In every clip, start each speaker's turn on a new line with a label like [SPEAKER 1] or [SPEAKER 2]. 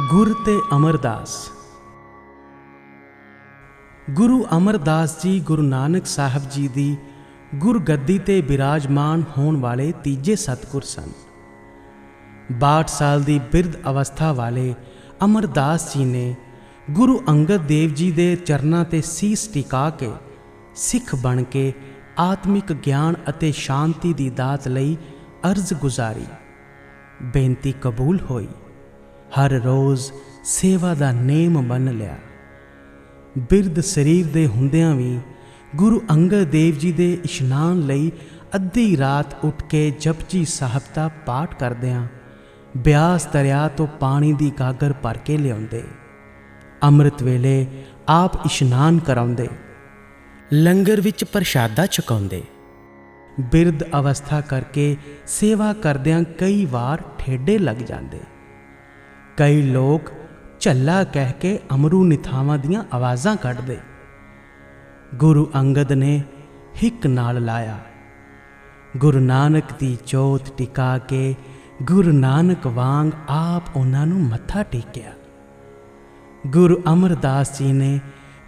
[SPEAKER 1] ਗੁਰ ਤੇ ਅਮਰਦਾਸ। ਗੁਰੂ ਅਮਰਦਾਸ ਜੀ ਗੁਰੂ ਨਾਨਕ ਸਾਹਿਬ ਜੀ ਦੀ ਗੁਰਗੱਦੀ ਤੇ ਬਿਰਾਜਮਾਨ ਹੋਣ ਵਾਲੇ ਤੀਜੇ ਸਤਿਗੁਰ ਸਨ। 62 ਸਾਲ ਦੀ ਬਿਰਧ ਅਵਸਥਾ ਵਾਲੇ ਅਮਰਦਾਸ ਜੀ ਨੇ ਗੁਰੂ ਅੰਗਦ ਦੇਵ ਜੀ ਦੇ ਚਰਨਾਂ ਤੇ ਸੀਸ ਟਿਕਾ ਕੇ ਸਿੱਖ ਬਣ ਕੇ ਆਤਮਿਕ ਗਿਆਨ ਅਤੇ ਸ਼ਾਂਤੀ ਦੀ ਦਾਤ ਲਈ ਅਰਜ਼ ਗੁਜ਼ਾਰੀ। ਬੇਨਤੀ ਕਬੂਲ ਹੋਈ। ਹਰ ਰੋਜ਼ ਸੇਵਾ ਦਾ ਨੇਮ ਮੰਨ ਲਿਆ। ਬਿਰਧ ਸਰੀਰ ਦੇ ਹੁੰਦਿਆਂ ਵੀ ਗੁਰੂ ਅੰਗਦ ਦੇਵ ਜੀ ਦੇ ਇਸ਼ਨਾਨ ਲਈ ਅੱਧੀ ਰਾਤ ਉੱਠ ਕੇ ਜਪਜੀ ਸਾਹਿਬ ਦਾ ਪਾਠ ਕਰਦਿਆਂ ਬਿਆਸ ਦਰਿਆ ਤੋਂ ਪਾਣੀ ਦੀ ਗਾਗਰ ਭਰ ਕੇ ਲਿਆਉਂਦੇ। ਅੰਮ੍ਰਿਤ ਵੇਲੇ ਆਪ ਇਸ਼ਨਾਨ ਕਰਾਉਂਦੇ। ਲੰਗਰ ਵਿੱਚ ਪ੍ਰਸ਼ਾਦਾ ਛਕਾਉਂਦੇ ਬਿਰਧ ਅਵਸਥਾ ਕਰਕੇ ਸੇਵਾ ਕਰਦਿਆਂ ਕਈ ਵਾਰ ਠੇਡੇ ਲੱਗ ਜਾਂਦੇ। ਕਈ ਲੋਕ ਝੱਲਾ ਕਹਿ ਕੇ ਅਮਰੂ ਨਿਥਾਵਾਂ ਦੀਆਂ ਆਵਾਜ਼ਾਂ ਕੱਢਦੇ। ਗੁਰੂ ਅੰਗਦ ਨੇ ਹਿੱਕ ਨਾਲ ਲਾਇਆ। ਗੁਰੂ ਨਾਨਕ ਦੀ ਜੋਤ ਟਿਕਾ ਕੇ ਗੁਰੂ ਨਾਨਕ ਵਾਂਗ ਆਪ ਉਹਨਾਂ ਨੂੰ ਮੱਥਾ ਟੇਕਿਆ। ਗੁਰੂ ਅਮਰਦਾਸ ਜੀ ਨੇ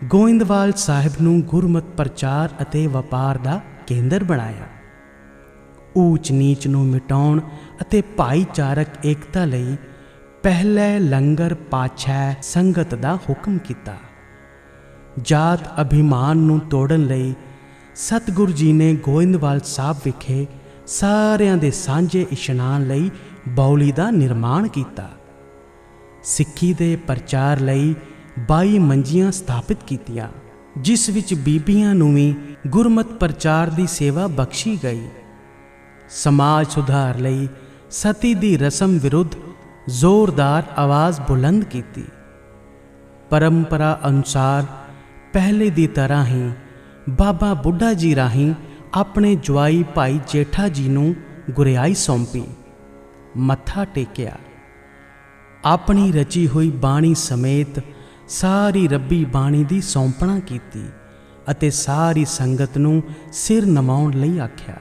[SPEAKER 1] ਗੋਇੰਦਵਾਲ ਸਾਹਿਬ ਨੂੰ ਗੁਰਮਤ ਪ੍ਰਚਾਰ ਅਤੇ ਵਪਾਰ ਦਾ ਕੇਂਦਰ ਬਣਾਇਆ। ਊਚ ਨੀਚ ਨੂੰ ਮਿਟਾਉਣ ਅਤੇ ਭਾਈਚਾਰਕ ਏਕਤਾ ਲਈ ਪਹਿਲੇ ਲੰਗਰ ਪਾਛੈ ਸੰਗਤ ਦਾ ਹੁਕਮ ਕੀਤਾ। ਜਾਤ ਅਭਿਮਾਨ ਨੂੰ ਤੋੜਨ ਲਈ ਸਤਿਗੁਰੂ ਜੀ ਨੇ ਗੋਇੰਦਵਾਲ ਸਾਹਿਬ ਵਿਖੇ ਸਾਰਿਆਂ ਦੇ ਸਾਂਝੇ ਇਸ਼ਨਾਨ ਲਈ ਬੌਲੀ ਦਾ ਨਿਰਮਾਣ ਕੀਤਾ। ਸਿੱਖੀ ਦੇ ਪ੍ਰਚਾਰ ਲਈ 22 ਮੰਜੀਆਂ ਸਥਾਪਿਤ ਕੀਤੀਆਂ, ਜਿਸ ਵਿੱਚ ਬੀਬੀਆਂ ਨੂੰ ਵੀ ਗੁਰਮਤ ਪ੍ਰਚਾਰ ਦੀ ਸੇਵਾ ਬਖਸ਼ੀ ਗਈ। ਸਮਾਜ ਸੁਧਾਰ ਲਈ ਸਤੀ ਦੀ ਰਸਮ ਵਿਰੁੱਧ ਜ਼ੋਰਦਾਰ ਆਵਾਜ਼ ਬੁਲੰਦ ਕੀਤੀ। ਪਰੰਪਰਾ ਅਨੁਸਾਰ ਪਹਿਲੇ ਦੀ ਤਰ੍ਹਾਂ ਹੀ ਬਾਬਾ ਬੁੱਢਾ ਜੀ ਰਾਹੀਂ ਆਪਣੇ ਜਵਾਈ ਭਾਈ ਜੇਠਾ ਜੀ ਨੂੰ ਗੁਰਿਆਈ ਸੌਂਪੀ। ਮੱਥਾ ਟੇਕਿਆ। ਆਪਣੀ ਰਚੀ ਹੋਈ ਬਾਣੀ ਸਮੇਤ ਸਾਰੀ ਰੱਬੀ ਬਾਣੀ ਦੀ ਸੌਂਪਣਾ ਕੀਤੀ ਅਤੇ ਸਾਰੀ ਸੰਗਤ ਨੂੰ ਸਿਰ ਨਮਾਉਣ ਲਈ ਆਖਿਆ।